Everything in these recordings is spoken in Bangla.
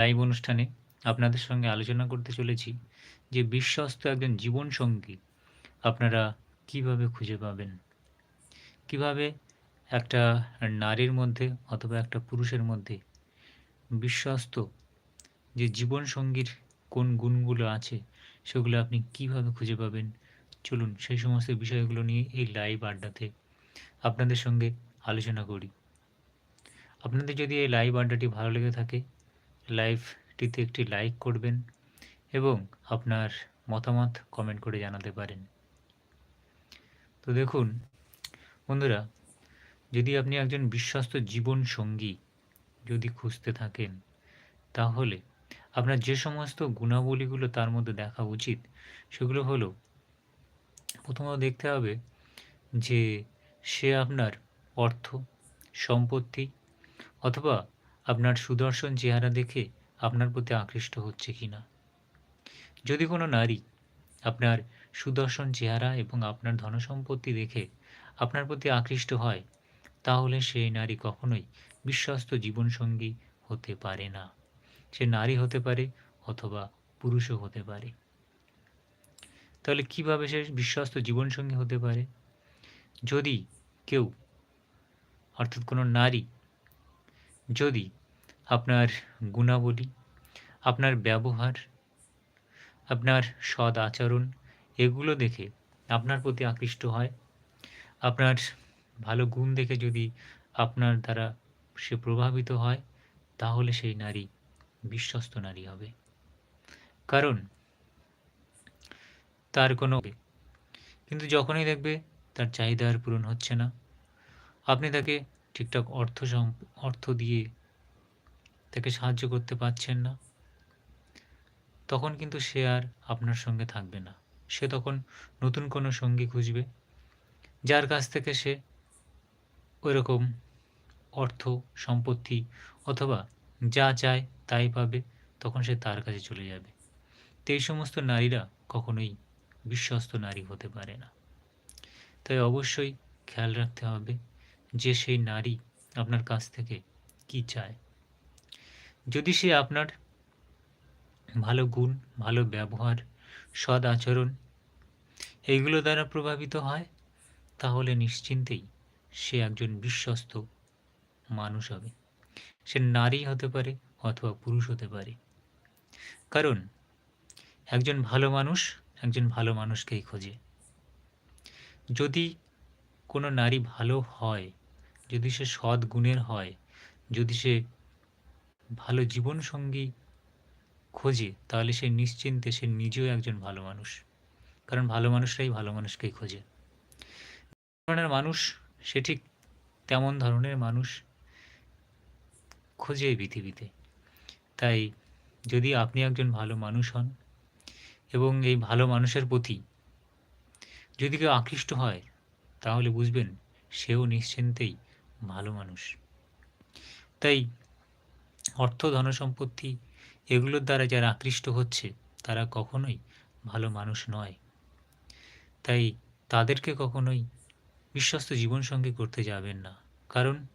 লাইভ অনুষ্ঠানে আপনাদের সঙ্গে আলোচনা করতে চলেছি যে বিশ্বস্ত একজন জীবনসঙ্গী আপনারা কীভাবে খুঁজে পাবেন? কীভাবে একটা নারীর মধ্যে অথবা একটা পুরুষের মধ্যে বিশ্বস্ত যে জীবনসঙ্গীর কোন গুণগুলো আছে সেগুলো আপনি কীভাবে খুঁজে পাবেন? চলুন সেই সমস্ত বিষয়গুলো নিয়ে এই লাইভ আড্ডাতে আপনাদের সঙ্গে আলোচনা করি। আপনাদের যদি এই লাইভ আড্ডাটি ভালো লেগে থাকে লাইভটিতে একটি লাইক করবেন এবং আপনার মতামত কমেন্ট করে জানাতে পারেন। তো দেখুন, বন্ধুরা, যদি আপনি একজন বিশ্বস্ত জীবন সঙ্গী যদি খুঁজতে থাকেন, তাহলে আপনার যে সমস্ত গুণাবলীগুলো তার মধ্যে দেখা উচিত, সেগুলো হলো, প্রথমত দেখতে হবে যে সে আপনার অর্থ, সম্পত্তি অথবা আপনার সুদর্শন চেহারা দেখে আপনার প্রতি আকৃষ্ট হচ্ছে কি না যদি কোনো নারী আপনার সুদর্শন চেহারা এবং আপনার ধনসম্পত্তি দেখে আপনার প্রতি আকৃষ্ট হয়, তাহলে সেই নারী কখনোই বিশ্বস্ত জীবনসঙ্গী হতে পারে না। সে নারী হতে পারে অথবা পুরুষও হতে পারে। তাহলে কীভাবে সে বিশ্বস্ত জীবনসঙ্গী হতে পারে? যদি কেউ, অর্থাৎ কোনো নারী যদি আপনার গুণাবলী, আপনার ব্যবহার, আপনার সৎ আচরণ এগুলো দেখে আপনার প্রতি আকৃষ্ট হয়, আপনার ভালো গুণ দেখে যদি আপনার দ্বারা সে প্রভাবিত হয়, তাহলে সেই নারী বিশ্বস্ত নারী হবে। কারণ তার কোনো কিন্তু যখনই দেখবে তার চাহিদার পূরণ হচ্ছে না। আপনি তাকে ঠিকঠাক অর্থ অর্থ দিয়ে তাকে সাহায্য করতে পারছেন না। তখন কিন্তু সে আর আপনার সঙ্গে থাকবে না। সে তখন নতুন কোনো সঙ্গী খুঁজবে, যার কাছ থেকে সে ওই রকম অর্থ, সম্পত্তি অথবা যা চায় তাই পাবে, তখন সে তার কাছে চলে যাবে। তো এই সমস্ত নারীরা কখনোই বিশ্বস্ত নারী হতে পারে না। তাই অবশ্যই খেয়াল রাখতে হবে যে সেই নারী আপনার কাছ থেকে কি চায়? যদি সে আপনার ভালো গুণ, ভালো ব্যবহার সদ আচরণ এইগুলো দ্বারা প্রভাবিত হয়, তাহলে নিশ্চিন্তেই সে একজন বিশ্বস্ত মানুষ হবে। সে নারী হতে পারে অথবা পুরুষ হতে পারে। কারণ একজন ভালো মানুষ একজন ভালো মানুষকেই খোঁজে। যদি কোনো নারী ভালো হয় যদি সে সৎ গুণের হয়, যদি সে ভালো জীবনসঙ্গী খোঁজে, তাহলে সে নিশ্চিন্তে সে নিজেও একজন ভালো মানুষ। কারণ ভালো মানুষরাই ভালো মানুষকেই খোঁজে। ধরনের মানুষ, সে ঠিক তেমন ধরনের মানুষ খোঁজে পৃথিবীতে। তাই যদি আপনি একজন ভালো মানুষ হন এবং এই ভালো মানুষের প্রতি যদি কেউ আকৃষ্ট হয়, তাহলে বুঝবেন সেও নিশ্চিন্তেই ভালো মানুষ। তাই অর্থ, ধনসম্পত্তি এগুলোর দ্বারা যারা আকৃষ্ট হচ্ছে, তারা কখনোই ভালো মানুষ নয়। তাই তাদেরকে কখনোই বিশ্বস্ত জীবনসঙ্গী করতে যাবেন না। কারণ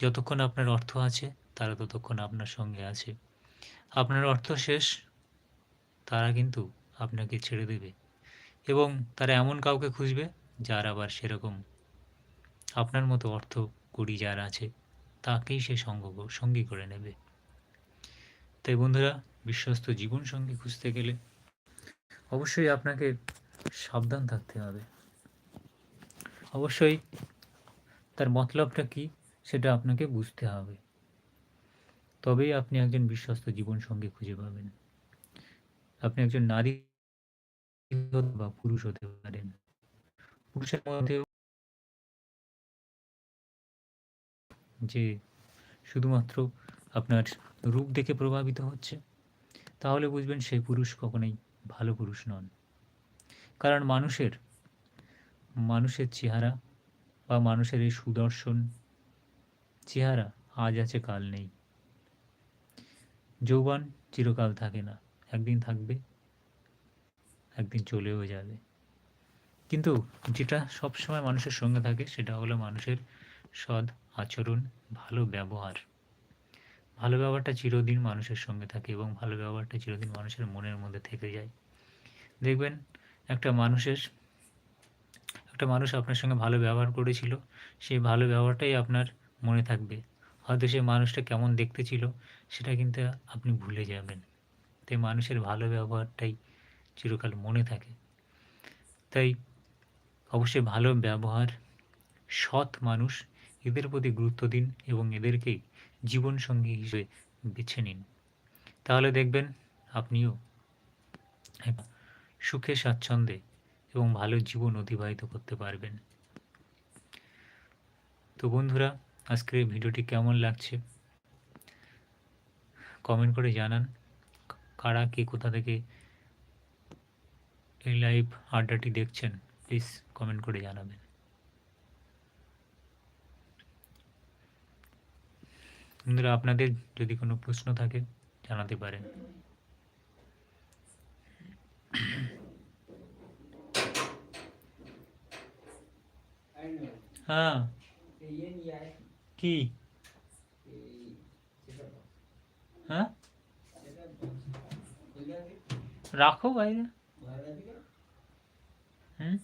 যতক্ষণ আপনার অর্থ আছে, তারা ততক্ষণ আপনার সঙ্গে আছে। আপনার অর্থ শেষ, তারা কিন্তু আপনাকে ছেড়ে দেবে। এবং তারা এমন কাউকে খুঁজবে যার আবার সেরকম আপনার মতো অর্থ কুড়ি যার আছে, তাকেই সে সঙ্গ সঙ্গী করে নেবে। তাই বন্ধুরা, বিশ্বস্ত জীবন সঙ্গী খুঁজতে গেলে অবশ্যই আপনাকে সাবধান থাকতে হবে। অবশ্যই তার মতলবটা কি, সেটা আপনাকে বুঝতে হবে। তবেই আপনি একজন বিশ্বস্ত জীবন সঙ্গী খুঁজে পাবেন। আপনি একজন নারী বা পুরুষ হতে পারেন। পুরুষের মধ্যেও যে শুধুমাত্র আপনার রূপ দেখে প্রভাবিত হচ্ছে, তাহলে বুঝবেন সেই পুরুষ কখনোই ভালো পুরুষ নন। কারণ মানুষের মানুষের চেহারা বা মানুষের এই সুদর্শন চেহারা আজ আছে, কাল নেই। যৌবন চিরকাল থাকে না, একদিন থাকবে, একদিন চলেও যাবে। কিন্তু যেটা সবসময় মানুষের সঙ্গে থাকে, সেটা হলো মানুষের সৎ আচরণ, ভালো ব্যবহার। ভালো ব্যবহারটা চিরদিন মানুষের সঙ্গে থাকে এবং ভালো ব্যবহারটা চিরদিন মানুষের মনের মধ্যে থেকে যায়। দেখবেন, একটা মানুষের, একটা মানুষ আপনার সঙ্গে ভালো ব্যবহার করেছিল, সেই ভালো ব্যবহারটাই আপনার মনে থাকবে। হয়তো সেই মানুষটা কেমন দেখতে ছিল, সেটা কিন্তু আপনি ভুলে যাবেন। তাই মানুষের ভালো ব্যবহারটাই চিরকাল মনে থাকে। তাই অবশ্যই ভালো ব্যবহার, সৎ মানুষ এদের প্রতি গুরুত্ব দিন এবং এদেরকেই জীবনসঙ্গী হিসেবে বেছে নিন। তাহলে দেখবেন আপনিও সুখে, স্বাচ্ছন্দ্যে এবং ভালো জীবন অতিবাহিত করতে পারবেন। তো বন্ধুরা, আজকের ভিডিওটি কেমন লাগছে? কমেন্ট করে জানান। কারা, কে, কোথা থেকে এই লাইভ আড্ডাটি দেখছেন প্লিজ কমেন্ট করে জানাবেন। বন্ধুরা, আপনাদের যদি কোনো প্রশ্ন থাকে, জানাতে পারেন। হ্যাঁ। কি? হ্যাঁ? রাখো বাইরে। হুম?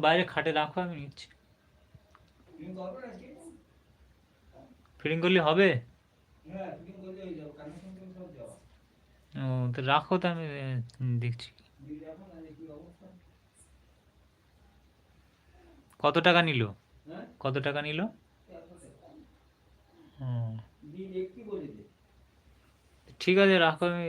বাইরে খাটে রাখো, আমি নিচ্ছি। ফিটিং করলে হবে? ও তো রাখো তো আমি দেখছি। কত টাকা নিল? কত টাকা নিল? ঠিক আছে রাখো আমি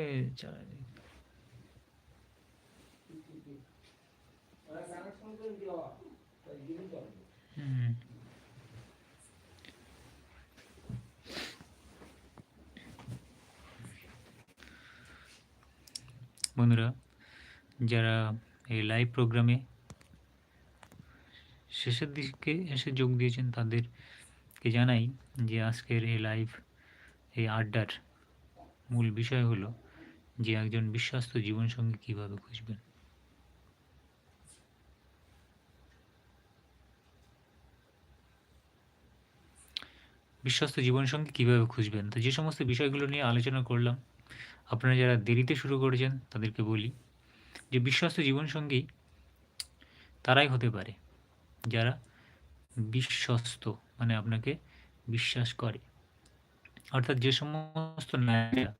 বন্ধুরা, যারা এই লাইভ প্রোগ্রামে শেষের দিকে এসে যোগ দিয়েছেন, তাদেরকে জানাই যে আজকের এই লাইভ এই আড্ডার মূল বিষয় হলো যে একজন বিশ্বস্ত জীবনসঙ্গী কীভাবে খুঁজবেন। বিশ্বস্ত জীবনসঙ্গী কীভাবে খুঁজবেন? তো যে সমস্ত বিষয়গুলো নিয়ে আলোচনা করলাম আপনারা যারা দেরিতে শুরু করেছেন, তাদেরকে বলি যে বিশ্বস্ত জীবনসঙ্গী তারাই হতে পারে। যারা বিশ্বস্ত মানে আপনাকে বিশ্বাস করে। অর্থাৎ যে সমস্ত নারীরা,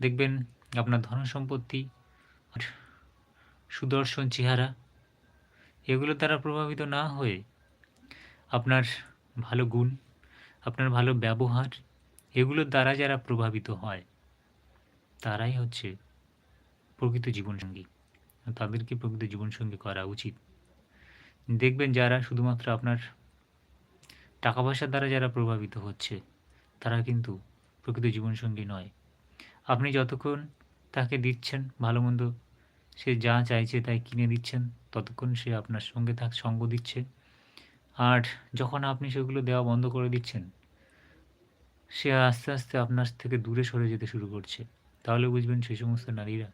দেখবেন আপনার ধন সম্পত্তি সুদর্শন চেহারা, এগুলো দ্বারা প্রভাবিত না হয়ে আপনার ভালো গুণ, আপনার ভালো ব্যবহার এগুলোর দ্বারা যারা প্রভাবিত হয়। তারাই হচ্ছে প্রকৃত জীবনসঙ্গী। তাদেরকে প্রকৃত জীবনসঙ্গী করা উচিত। দেখবেন যারা শুধুমাত্র আপনার টাকা পয়সার দ্বারা যারা প্রভাবিত হচ্ছে, তারা কিন্তু প্রকৃত জীবনসঙ্গী নয়। আপনি যতক্ষণ তাকে দিচ্ছেন ভালো মন্দ, সে যা চাইছে তাই কিনে দিচ্ছেন, ততক্ষণ সে আপনার সঙ্গে থাক, সঙ্গ দিচ্ছে। আর যখন আপনি সেগুলো দেওয়া বন্ধ করে দিচ্ছেন, সে আস্তে আস্তে আপনার থেকে দূরে সরে যেতে শুরু করছে। তাহলে বুঝবেন সেই সমস্ত নারীরা।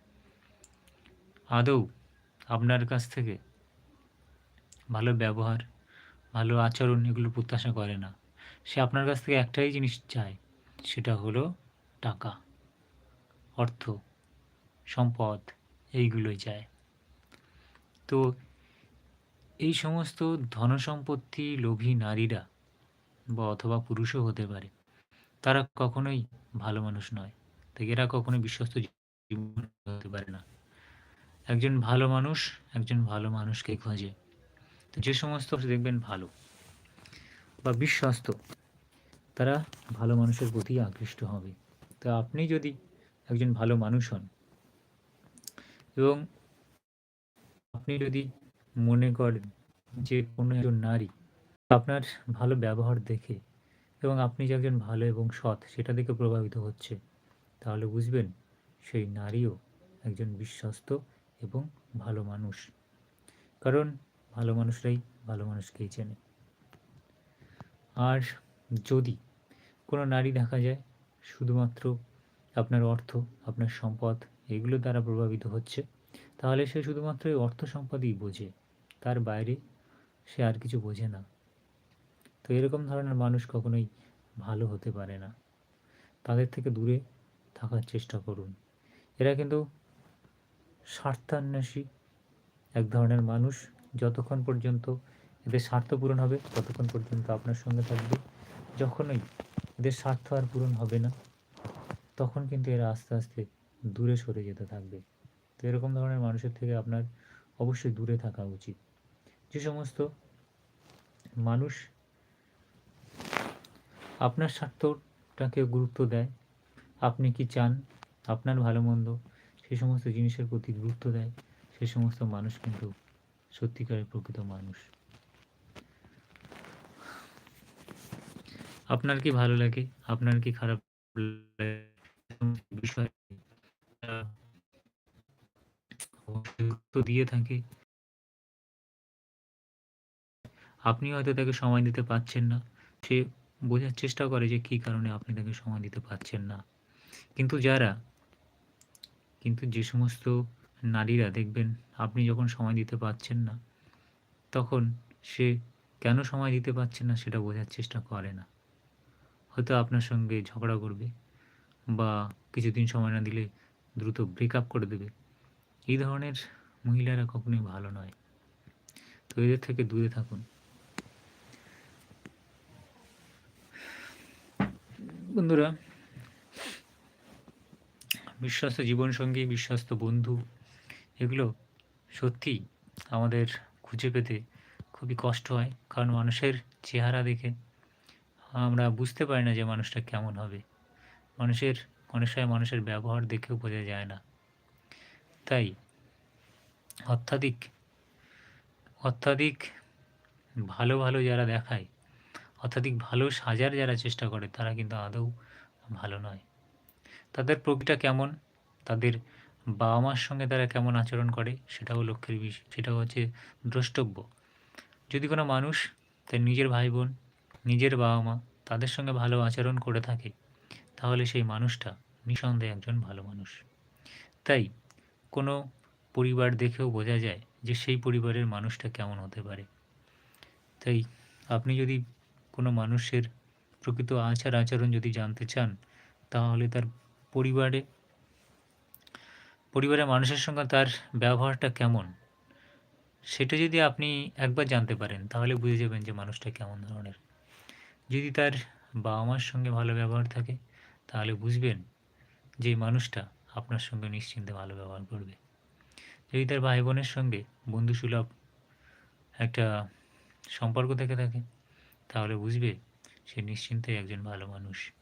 আদৌ আপনার কাছ থেকে ভালো ব্যবহার, ভালো আচরণ এগুলো প্রত্যাশা করে না। সে আপনার কাছ থেকে একটাই জিনিস চায়, সেটা হলো টাকা, অর্থ, সম্পদ, এইগুলোই চায়। তো এই সমস্ত ধনসম্পত্তি লোভী নারীরা বা অথবা পুরুষও হতে পারে, তারা কখনোই ভালো মানুষ নয়। তাই এরা কখনো বিশ্বস্ত জীবন হতে পারে না। একজন ভালো মানুষ একজন ভালো মানুষকে খোঁজে। তো যে সমস্ত দেখবেন ভালো বা বিশ্বস্ত, তারা ভালো মানুষের প্রতি আকৃষ্ট হবে। তো আপনি যদি একজন ভালো মানুষ হন এবং আপনি যদি মনে করেন যে কোনো একজন নারী আপনার ভালো ব্যবহার দেখে এবং আপনি যে একজন ভালো এবং সৎ, সেটা দেখে প্রভাবিত হচ্ছে তাহলে বুঝবেন সেই নারীও একজন বিশ্বস্ত এবং ভালো মানুষ। কারণ ভালো মানুষরাই ভালো মানুষকেই চেনে। আর যদি কোনো নারী দেখা যায়, শুধুমাত্র আপনার অর্থ, আপনার সম্পদ এগুলো দ্বারা প্রভাবিত হচ্ছে, তাহলে সে শুধুমাত্র এই অর্থ সম্পদই বোঝে। তার বাইরে সে আর কিছু বোঝে না। তো এরকম ধরনের মানুষ কখনোই ভালো হতে পারে না। তাদের থেকে দূরে থাকার চেষ্টা করুন। এরা কিন্তু স্বার্থান্বেষী এক ধরনের মানুষ। যতক্ষণ পর্যন্ত এদের স্বার্থ পূরণ হবে, ততক্ষণ পর্যন্ত আপনার সঙ্গে থাকবে। যখনই এদের স্বার্থ আর পূরণ হবে না, তখন কিন্তু এরা আস্তে আস্তে দূরে সরে যেতে থাকবে। তো এরকম ধরনের মানুষের থেকে আপনার অবশ্যই দূরে থাকা উচিত। যে সমস্ত মানুষ আপনার স্বার্থটাকে গুরুত্ব দেয় আপনি কি চান? আপনার ভালো মন্দ সে সমস্ত জিনিসের প্রতি গুরুত্ব দেয়। সে সমস্ত মানুষ কিন্তু সত্যিকারের প্রকৃত মানুষ। আপনার কি ভালো লাগে? আপনার কি খারাপ বিষয় দিয়ে থাকে। আপনি হয়তো তাকে সময় দিতে পারছেন না। সে বোঝার চেষ্টা করে যে কী কারণে আপনি তাকে সময় দিতে পারছেন না। কিন্তু যারা, কিন্তু যে সমস্ত নারীরা দেখবেন আপনি যখন সময় দিতে পারছেন না, তখন সে কেন সময় দিতে পারছে না সেটা বোঝার চেষ্টা করে না। হয়তো আপনার সঙ্গে ঝগড়া করবে বা কিছুদিন সময় না দিলে দ্রুত ব্রেকআপ করে দেবে। এই ধরনের মহিলারা কখনোই ভালো নয়। তো এদের থেকে দূরে থাকুন। বন্ধুরা বিশ্বস্ত জীবনসঙ্গী, বিশ্বস্ত বন্ধু, এগুলো সত্যি আমাদের খুঁজে পেতে খুবই কষ্ট হয়। কারণ মানুষের চেহারা দেখে আমরা বুঝতে পারি না যে মানুষটা কেমন হবে। মানুষের অনেক সময় মানুষের ব্যবহার দেখেও বোঝা যায় না। তাই অত্যাধিক অত্যাধিক ভালো ভালো যারা দেখায়, অত্যাধিক ভালো সাজার যারা চেষ্টা করে, তারা কিন্তু আদৌ ভালো নয়। তাদের প্রকৃতিটা কেমন? তাদের বাবা মার সঙ্গে তারা কেমন আচরণ করে? সেটাও লক্ষ্যের বিষয় সেটাও হচ্ছে দ্রষ্টব্য। যদি কোনো মানুষ তার নিজের ভাই বোন নিজের বাবা মা তাদের সঙ্গে ভালো আচরণ করে থাকে, তাহলে সেই মানুষটা নিঃসন্দেহে একজন ভালো মানুষ। তাই কোনো পরিবার দেখেও বোঝা যায় যে সেই পরিবারের মানুষটা কেমন হতে পারে। তাই আপনি যদি কোনো মানুষের প্রকৃত আচার আচরণ যদি জানতে চান, তাহলে তার পরিবারে, পরিবারের মানুষের সঙ্গে তার ব্যবহারটা কেমন, সেটা যদি আপনি একবার জানতে পারেন, তাহলে বুঝে যাবেন যে মানুষটা কেমন ধরনের। যদি তার বাবা মার সঙ্গে ভালো ব্যবহার থাকে, তাহলে বুঝবেন যে মানুষটা আপনার সঙ্গে নিশ্চিন্তে ভালো ব্যবহার করবে। যদি তার ভাই বোনের সঙ্গে বন্ধুসুলভ একটা সম্পর্ক থেকে থাকে, তাহলে বুঝবে সে নিশ্চিন্তে একজন ভালো মানুষ।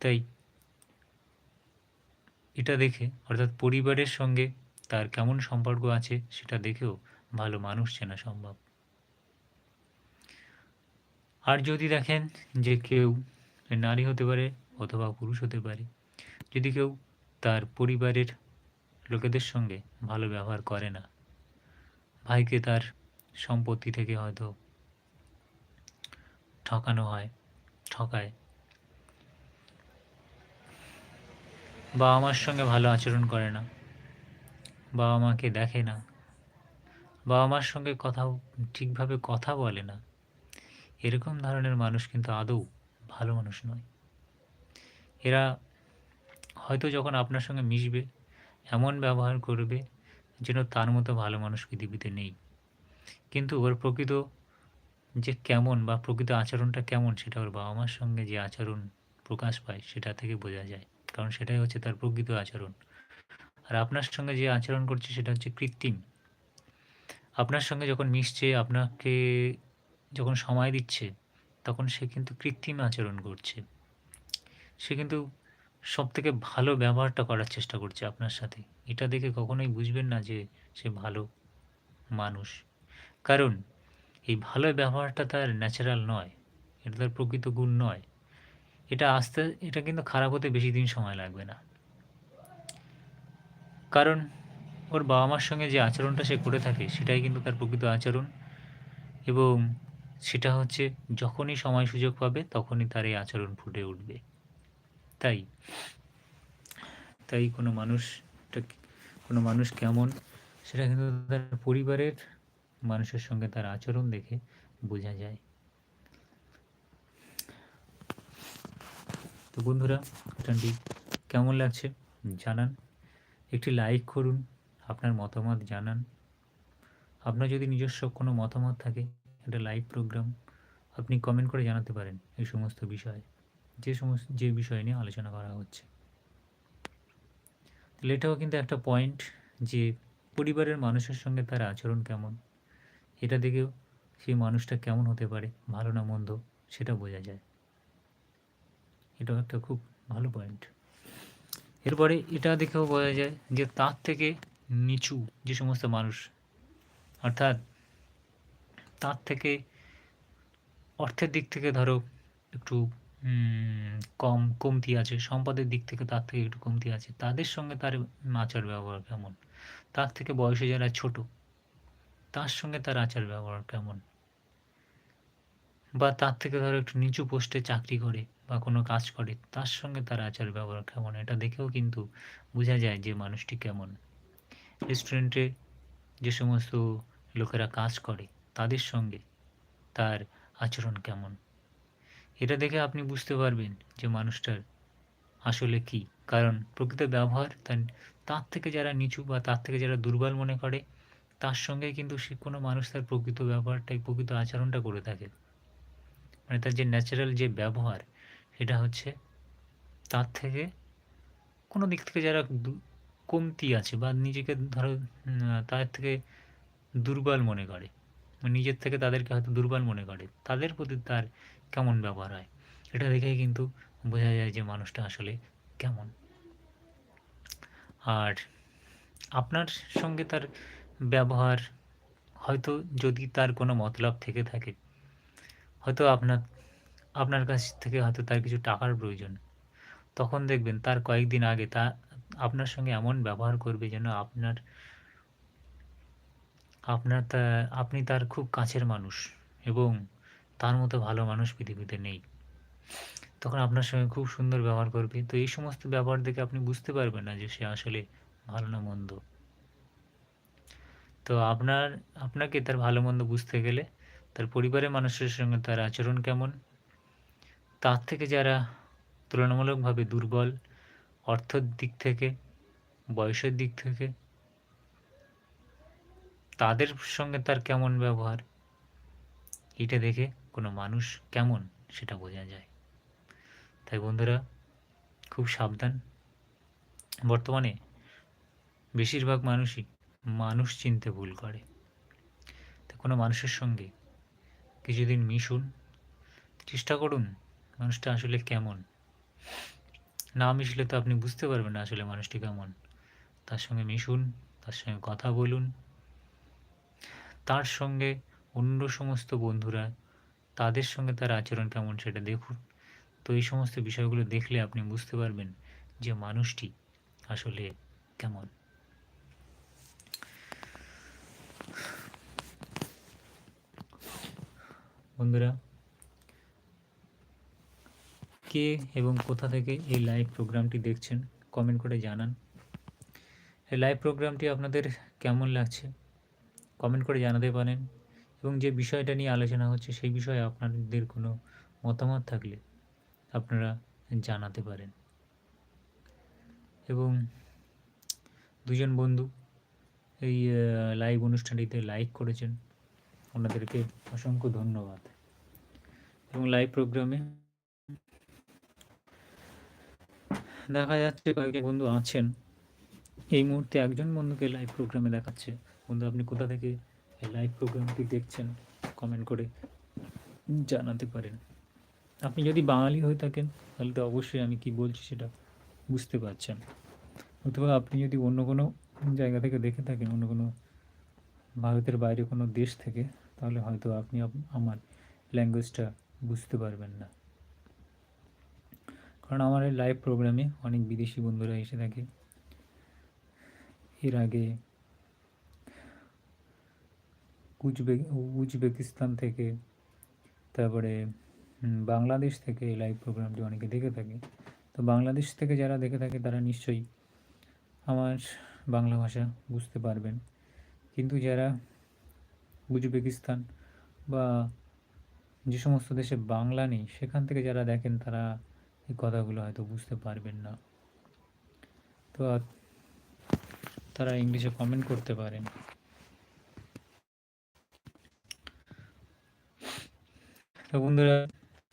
তাই এটা দেখে, অর্থাৎ পরিবারের সঙ্গে তার কেমন সম্পর্ক আছে সেটা দেখেও ভালো মানুষ চেনা সম্ভব। আর যদি দেখেন যে কেউ নারী হতে পারে অথবা পুরুষ হতে পারে, যদি কেউ তার পরিবারের লোকেদের সঙ্গে ভালো ব্যবহার করে না, ভাইকে তার সম্পত্তি থেকে হয়তো ঠকানো হয়, ঠকায় বাবা মার সঙ্গে ভালো আচরণ করে না। বাবা মাকে দেখে না। বাবা মার সঙ্গে কথা, ঠিকভাবে কথা বলে না। এরকম ধরনের মানুষ কিন্তু আদৌ ভালো মানুষ নয়। এরা হয়তো যখন আপনার সঙ্গে মিশবে, এমন ব্যবহার করবে যেন তার মতো ভালো মানুষ পৃথিবীতে নেই। কিন্তু ওর প্রকৃত যে কেমন বা প্রকৃত আচরণটা কেমন, সেটা ওর বাবা মার সঙ্গে যে আচরণ প্রকাশ পায়, সেটা থেকে বোঝা যায়। কারণ সেটাই হচ্ছে তার প্রকৃত আচরণ। আর আপনার সঙ্গে যে আচরণ করছে সেটা হচ্ছে কৃত্রিম। আপনার সঙ্গে যখন মিশছে, আপনাকে যখন সময় দিচ্ছে, তখন সে কিন্তু কৃত্রিম আচরণ করছে। সে কিন্তু সব থেকে ভালো ব্যবহারটা করার চেষ্টা করছে আপনার সাথে। এটা দেখে কখনোই বুঝবেন না যে সে ভালো মানুষ। কারণ এই ভালো ব্যবহারটা তার ন্যাচারাল নয়, এটা তার প্রকৃত গুণ নয়। এটা আসতে, এটা কিন্তু খারাপ হতে বেশি দিন সময় লাগবে না। কারণ ওর বাবা মার সঙ্গে যে আচরণটা সে করে থাকে, সেটাই কিন্তু তার প্রকৃত আচরণ। এবং সেটা হচ্ছে যখনই সময় সুযোগ পাবে, তখনই তার এই আচরণ ফুটে উঠবে। তাই তাই কোনো মানুষটা কোনো মানুষ কেমন? সেটা কিন্তু তার পরিবারের মানুষের সঙ্গে তার আচরণ দেখে বোঝা যায়। তো বন্ধুরা অনুষ্ঠানটি কেমন লাগছে জানান। একটি লাইক করুন, আপনার মতামত জানান। আপনার যদি নিজস্ব কোনো মতামত থাকে, একটা লাইভ প্রোগ্রাম আপনি কমেন্ট করে জানাতে পারেন এই সমস্ত বিষয়ে, যে সমস্ত, যে বিষয় নিয়ে আলোচনা করা হচ্ছে। তাহলে এটাও কিন্তু একটা পয়েন্ট যে পরিবারের মানুষের সঙ্গে তার আচরণ কেমন, এটা দেখেও সেই মানুষটা কেমন হতে পারে, ভালো না মন্দ, সেটা বোঝা যায়। এটাও একটা খুব ভালো পয়েন্ট এরপরে এটা দেখেও বোঝা যায় যে তার থেকে নিচু যে সমস্ত মানুষ, অর্থাৎ তার থেকে অর্থের দিক থেকে ধরো একটু কম কমতি আছে, সম্পদের দিক থেকে তার থেকে একটু কমতি আছে, তাদের সঙ্গে তার আচার ব্যবহার কেমন? তার থেকে বয়সে যারা ছোট, তার সঙ্গে তার আচার ব্যবহার কেমন? বা তার থেকে ধরো একটু নিচু পোস্টে চাকরি করে বা কোনো কাজ করে, তার সঙ্গে তার আচার ব্যবহার কেমন? এটা দেখেও কিন্তু বোঝা যায় যে মানুষটি কেমন। রেস্টুরেন্টে যে সমস্ত লোকেরা কাজ করে, তাদের সঙ্গে তার আচরণ কেমন? এটা দেখে আপনি বুঝতে পারবেন যে মানুষটার আসলে কি। কারণ প্রকৃত ব্যবহার তার তার থেকে যারা নিচু বা তার থেকে যারা দুর্বল মনে করে, তার সঙ্গে কিন্তু সে কোনো মানুষ তার প্রকৃত ব্যবহারটাই, প্রকৃত আচরণটা করে থাকে। মানে তার যে ন্যাচারাল যে ব্যবহার সেটা হচ্ছে তার থেকে কোনো দিক থেকে যারা কমতি আছে বা নিজেকে ধরো তাদের থেকে দুর্বল মনে করে নিজের থেকে তাদেরকে হয়তো দুর্বল মনে করে, তাদের প্রতি তার কেমন ব্যবহার হয়? এটা দেখেই কিন্তু বোঝা যায় যে মানুষটা আসলে কেমন। আর আপনার সঙ্গে তার ব্যবহার হয়তো যদি তার কোনো মতলব থেকে থাকে, হয়তো আপনার আপনার কাছ থেকে হয়তো তার কিছু টাকার প্রয়োজন। তখন দেখবেন তার কয়েকদিন আগে তা আপনার সঙ্গে এমন ব্যবহার করবে যেন আপনার আপনার তা, আপনি তার খুব কাছের মানুষ এবং তার মতো ভালো মানুষ পৃথিবীতে নেই। তখন আপনার সঙ্গে খুব সুন্দর ব্যবহার করবে। তো এই সমস্ত ব্যবহার দেখে আপনি বুঝতে পারবেন না যে সে আসলে ভালো না মন্দ। তো আপনার, আপনাকে তার ভালো মন্দ বুঝতে গেলে তার পরিবারের মানুষের সঙ্গে তার আচরণ কেমন? তার থেকে যারা তুলনামূলকভাবে দুর্বল অর্থের দিক থেকে, বয়সের দিক থেকে, তাদের সঙ্গে তার কেমন ব্যবহার, এটা দেখে কোনো মানুষ কেমন সেটা বোঝা যায়। তাই বন্ধুরা, খুব সাবধান। বর্তমানে বেশিরভাগ মানুষই মানুষ চিনতে ভুল করে। তো কোনো মানুষের সঙ্গে কিছুদিন মিশুন, চেষ্টা করুন মানুষটা আসলে কেমন? না মিশলে তো আপনি বুঝতে পারবেন না আসলে মানুষটি কেমন। তার সঙ্গে মিশুন, তার সঙ্গে কথা বলুন। তার সঙ্গে অন্য সমস্ত বন্ধুরা, তাদের সঙ্গে তার আচরণ কেমন সেটা দেখুন। তো এই সমস্ত বিষয়গুলো দেখলে আপনি বুঝতে পারবেন যে মানুষটি আসলে কেমন। বন্ধুরা কে এবং কোথা থেকে এই লাইভ প্রোগ্রামটি দেখছেন কমেন্ট করে জানান। এই লাইভ প্রোগ্রামটি আপনাদের কেমন লাগছে কমেন্ট করে জানাতে পারেন। এবং যে বিষয়টা নিয়ে আলোচনা হচ্ছে, সেই বিষয়ে আপনাদের কোনো মতামত থাকলে আপনারা জানাতে পারেন। এবং দুজন বন্ধু এই লাইভ অনুষ্ঠানটিতে লাইক করেছেন। ওনাদেরকে অসংখ্য ধন্যবাদ। এবং লাইভ প্রোগ্রামে দেখা যাচ্ছে কয়েকজন বন্ধু আছেন। এই মুহূর্তে একজন বন্ধুকে লাইভ প্রোগ্রামে দেখাচ্ছে। বন্ধু, আপনি কোথা থেকে এই লাইভ প্রোগ্রামটি দেখছেন? কমেন্ট করে জানাতে পারেন। আপনি যদি বাঙালি হয়ে থাকেন, তাহলে তো অবশ্যই আমি কি বলছি সেটা বুঝতে পারছেন। অথবা আপনি যদি অন্য কোনো জায়গা থেকে দেখে থাকেন, অন্য কোনো ভারতের বাইরে কোনো দেশ থেকে, তাহলে হয়তো আপনি আমার ল্যাঙ্গুয়েজটা বুঝতে পারবেন না। কারণ আমার এই লাইভ প্রোগ্রামে অনেক বিদেশি বন্ধুরা এসে থাকে। এর আগে উজবেক উজবেকিস্তান থেকে, তারপরে বাংলাদেশ থেকে এই লাইভ প্রোগ্রামটি অনেকে দেখে থাকে। তো বাংলাদেশ থেকে যারা দেখে থাকে, তারা নিশ্চয়ই আমার বাংলা ভাষা বুঝতে পারবেন। কিন্তু যারা উজবেকিস্তান বা যে সমস্ত দেশে বাংলা নেই, সেখান থেকে যারা দেখেন, তারা এই কথাগুলো হয়তো বুঝতে পারবেন না। তো তারা ইংলিশে কমেন্ট করতে পারেন। তো বন্ধুরা,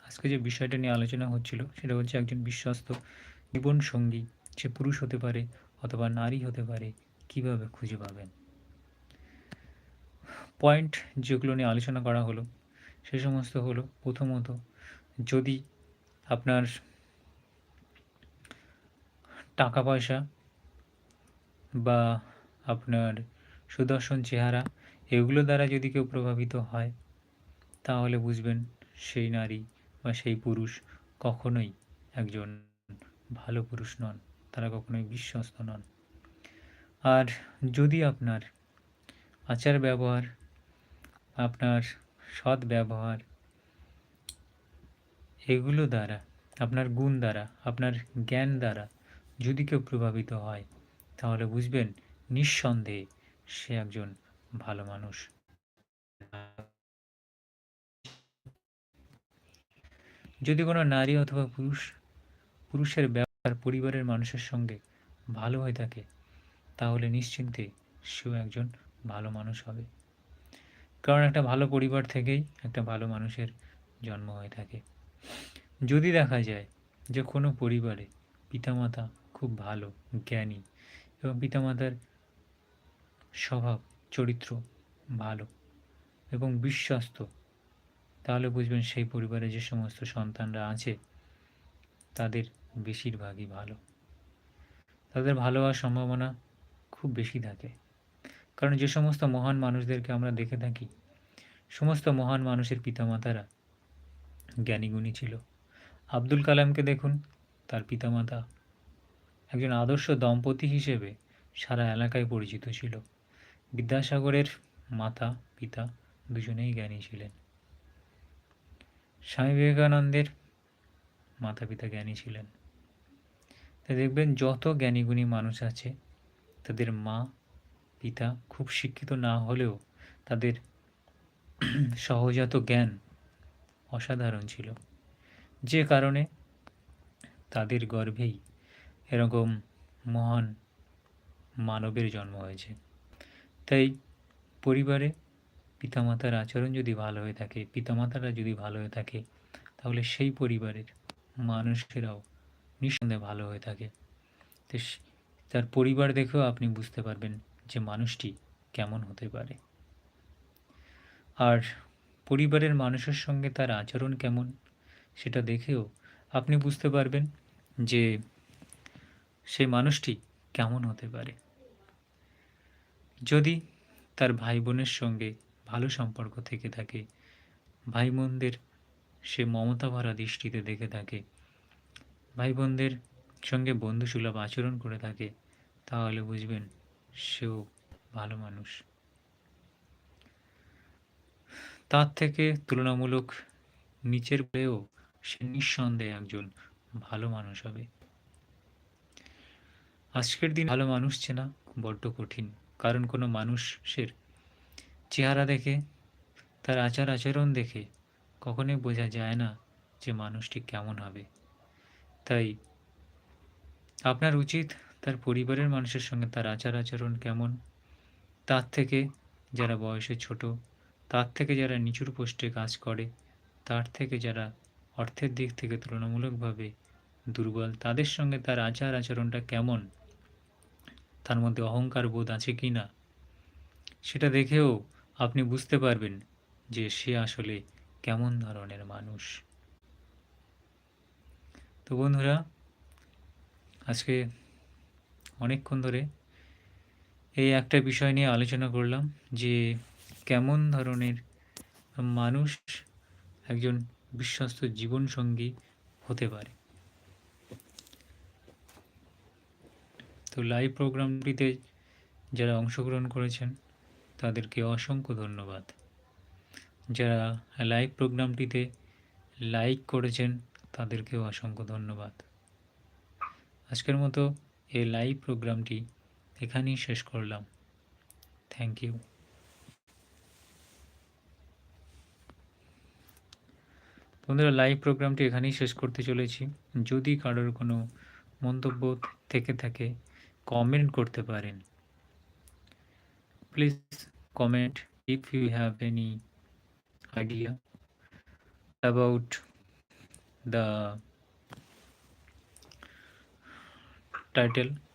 আজকে যে বিষয়টা নিয়ে আলোচনা হচ্ছিল, সেটা হচ্ছে একজন বিশ্বস্ত জীবন সঙ্গী সে পুরুষ হতে পারে অথবা নারী হতে পারে, কীভাবে খুঁজে পাবেন? পয়েন্ট যেগুলো নিয়ে আলোচনা করা হলো, সে সমস্ত হলো প্রথমত, যদি আপনার টাকা পয়সা বা আপনার সুদর্শন চেহারা এগুলো দ্বারা যদি কেউ প্রভাবিত হয়, তাহলে বুঝবেন সেই নারী বা সেই পুরুষ কখনোই একজন ভালো পুরুষ নন, তারা কখনোই বিশ্বস্ত নন। আর যদি আপনার আচার ব্যবহার, আপনার সৎ ব্যবহার এগুলো দ্বারা, আপনার গুণ দ্বারা, আপনার জ্ঞান দ্বারা যদি কেউ প্রভাবিত হয়, তাহলে বুঝবেন নিঃসন্দেহে সে একজন ভালো মানুষ। যদি কোনো নারী অথবা পুরুষ, পুরুষের ব্যবহার পরিবারের মানুষের সঙ্গে ভালো হয়ে থাকে, তাহলে নিশ্চিন্তে সেও একজন ভালো মানুষ হবে। কারণ একটা ভালো পরিবার থেকেই একটা ভালো মানুষের জন্ম হয়ে থাকে। যদি দেখা যায় যে কোনো পরিবারে পিতামাতা খুব ভালো, জ্ঞানী এবং পিতামাতার স্বভাব, চরিত্র ভালো এবং বিশ্বস্ত। তাহলে বুঝবেন সেই পরিবারে যে সমস্ত সন্তানরা আছে, তাদের বেশিরভাগই ভালো। তাদের ভালো হওয়ার সম্ভাবনা খুব বেশি থাকে। কারণ যে সমস্ত মহান মানুষদেরকে আমরা দেখে থাকি, সমস্ত মহান মানুষের পিতামাতারা জ্ঞানীগুণী ছিল। আব্দুল কালামকে দেখুন, তার পিতামাতা একজন আদর্শ দম্পতি হিসেবে সারা এলাকায় পরিচিত ছিল। বিদ্যাসাগরের মাতা, পিতা দুজনেই জ্ঞানী ছিলেন। স্বামী বিবেকানন্দের মাতা পিতা জ্ঞানী ছিলেন। তা দেখবেন, যত জ্ঞানীগুণী মানুষ আছে, তাদের মা, পিতা খুব শিক্ষিত না হলেও তাদের সহজাত জ্ঞান অসাধারণ ছিল। যে কারণে তাদের গর্ভেই এরকম মহান মানবের জন্ম হয়েছে। তাই পরিবারে পিতামাতার আচরণ যদি ভালো হয়ে থাকে, পিতামাতারা যদি ভালো হয়ে থাকে, তাহলে সেই পরিবারের মানুষেরাও নিঃসন্দেহে ভালো হয়ে থাকে। তো তার পরিবার দেখেও আপনি বুঝতে পারবেন যে মানুষটি কেমন হতে পারে। আর পরিবারের মানুষের সঙ্গে তার আচরণ কেমন, সেটা দেখেও আপনি বুঝতে পারবেন যে সেই মানুষটি কেমন হতে পারে? যদি তার ভাই বোনের সঙ্গে ভালো সম্পর্ক থেকে থাকে ভাই বোনদের সে মমতা ভরা দৃষ্টিতে দেখে থাকে ভাই বোনদের সঙ্গে বন্ধুসুলভ আচরণ করে থাকে, তাহলে বুঝবেন সেও ভালো মানুষ। তার থেকে তুলনামূলক নিচের পেয়েও সে নিঃসন্দেহে একজন ভালো মানুষ হবে। আজকের দিন ভালো মানুষ চেনা বড্ড কঠিন, কারণ কোনো মানুষের চেহারা দেখে, তার আচার আচরণ দেখে কখনোই বোঝা যায় না যে মানুষটি কেমন হবে। তাই আপনার উচিত তার পরিবারের মানুষের সঙ্গে তার আচার আচরণ কেমন, তার থেকে যারা বয়সে ছোট, তার থেকে যারা নিচুর পোস্টে কাজ করে, তার থেকে যারা অর্থের দিক থেকে তুলনামূলকভাবে দুর্বল, তাদের সঙ্গে তার আচার আচরণটা কেমন তার মধ্যে অহংকার বোধ আছে কি না? সেটা দেখেও আপনি বুঝতে পারবেন যে সে আসলে কেমন ধরনের মানুষ। তো বন্ধুরা, আজকে অনেকক্ষণ ধরে এই একটা বিষয় নিয়ে আলোচনা করলাম যে কেমন ধরনের মানুষ একজন বিশ্বস্ত জীবনসঙ্গী হতে পারে। তো লাইভ প্রোগ্রামটিতে যারা অংশগ্রহণ করেছেন, তাদেরকে অসংখ্য ধন্যবাদ। যারা লাইভ প্রোগ্রামটিতে লাইক করেছেন, তাদেরকেও অসংখ্য ধন্যবাদ। আজকের মতো এই লাইভ প্রোগ্রামটি এখানেই শেষ করলাম। থ্যাংক ইউ বন্ধুরা লাইভ প্রোগ্রামটি এখানেই শেষ করতে চলেছি। যদি কারোর কোনো মন্তব্য থেকে থাকে কমেন্ট করতে পারেন please comment if you have any idea about the title.